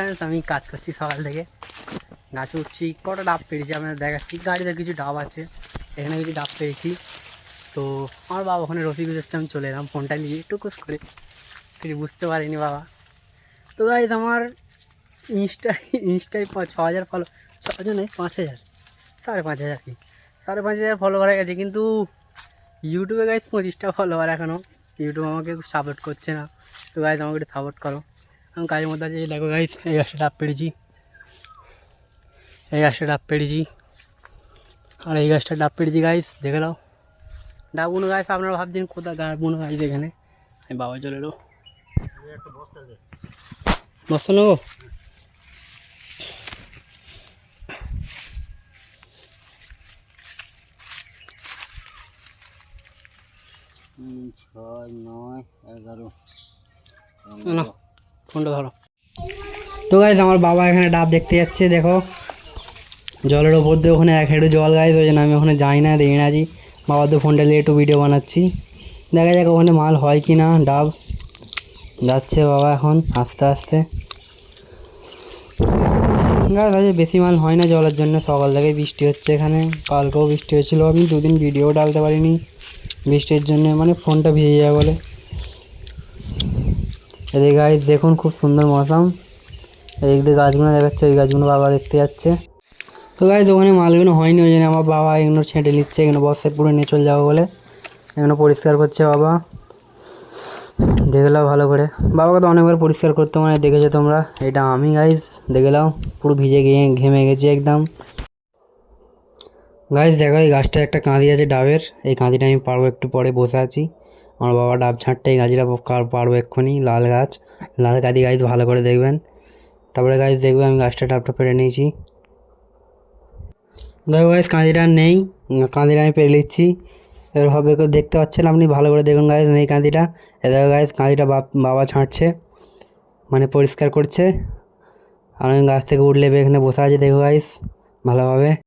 Friends আমি কাজ করছি সকাল থেকে। গাছে উঠছি, কটা ডাব পেরেছি আপনাদের দেখাচ্ছি। গাড়িতে কিছু ডাব আছে, এখানে কিছু ডাব পেয়েছি তো আমার বাবা ওখানে রসি গুজাচ্ছে আমি চলে এলাম ফোনটা নিয়ে টুকুস করে। কিছু বুঝতে পারিনি বাবা। তো গাইজ আমার ইনস্টায় ইনস্টায় ছ হাজার ফলো ছ হাজার নয় পাঁচ হাজার সাড়ে পাঁচ হাজার কি? সাড়ে পাঁচ হাজার ফলোয়ার হয়ে গেছে, কিন্তু ইউটিউবে গাইজ পঁচিশটা ফলোয়ার এখনও ইউটিউব আমাকে সাপোর্ট করছে না। তো গাইজ আমাকে একটু সাপোর্ট করো। আমি কাজের মধ্যে আছি দেখো গাইজ এই গাছটা ডাব পেরেছি এই গাছটা ডাব পেরেছি আর এই গাছটা ডাব পেরেছি গাইজ দেখে নাও ডাবগুলো গাছ আপনারা ভাবছেন কোথায় ডাবগুলো গাছ এখানে আমি বাবা চলে এলো বস্তা নেব ছয় নয় এগারো ফোনটা ধরো। তো গাইজ আমার বাবা এখানে ডাব দেখতে যাচ্ছে, দেখো। জলের ওপর দিয়ে ওখানে এক হেঁটু জল গাইজ ওই জন্য আমি ওখানে যাই না, দেখি না আছি বাবার তো ফোনটা নিয়ে একটু ভিডিও বানাচ্ছি। দেখা যাক ওখানে মাল হয় কি না ডাব। যাচ্ছে বাবা এখন, আস্তে আস্তে। গাছ আছে বেশি মাল হয় না জলের জন্য, সকাল থেকে বৃষ্টি হচ্ছে এখানে। কালকেও বৃষ্টি হয়েছিল, আমি দুদিন ভিডিও ডালতে পারিনি। বৃষ্টির জন্য মানে ফোনটা ভিজে যায় বলে। এদিকে গাছ দেখুন খুব সুন্দর মৌসুম। এদিক দিয়ে গাছগুলো দেখাচ্ছে, ওই গাছগুলো বাবা দেখতে যাচ্ছে। তো গাছ ওখানে মালগুলো হয়নি, ওই জন্য আমার বাবা এগুলো ছেঁটে নিচ্ছে, এগুলো বস্তায় পুরো নিয়ে চলে যাব বলে। এগুলো পরিষ্কার করছে বাবা। দেখলাও ভালো করে। বাবাকে তো অনেকবার পরিষ্কার করতে মানে দেখেছ তোমরা? এটা আমি গাইজ দেখলাও, পুরো ভিজে গিয়ে ঘেমে গেছি একদম। গাছ দেখো এই গাছটার একটা কাঁদি আছে ডাবের, এই কাঁদিটা আমি পারব একটু পরে বসে আছি। আমার বাবা ডাব ছাঁটতে এই গাছটা পারব এক্ষুনি, লাল গাছ। লাল কাঁদি গাছ ভালো করে দেখবেন। তারপরে গাছ দেখবে আমি গাছটা ডাবটা পেরে নিয়েছি। দেখো গাছ কাঁদিটা নেই। কাঁদিটা আমি পেরে নিচ্ছি। কেউ দেখতে পাচ্ছেন আপনি, ভালো করে দেখুন গাছ নেই কাঁদিটা। এ দেখো গাছ কাঁদিটা বাবা ছাঁটছে মানে পরিষ্কার করছে। আর আমি গাছ থেকে উঠলে এখানে বসে আছি, দেখো গাইস ভালোভাবে।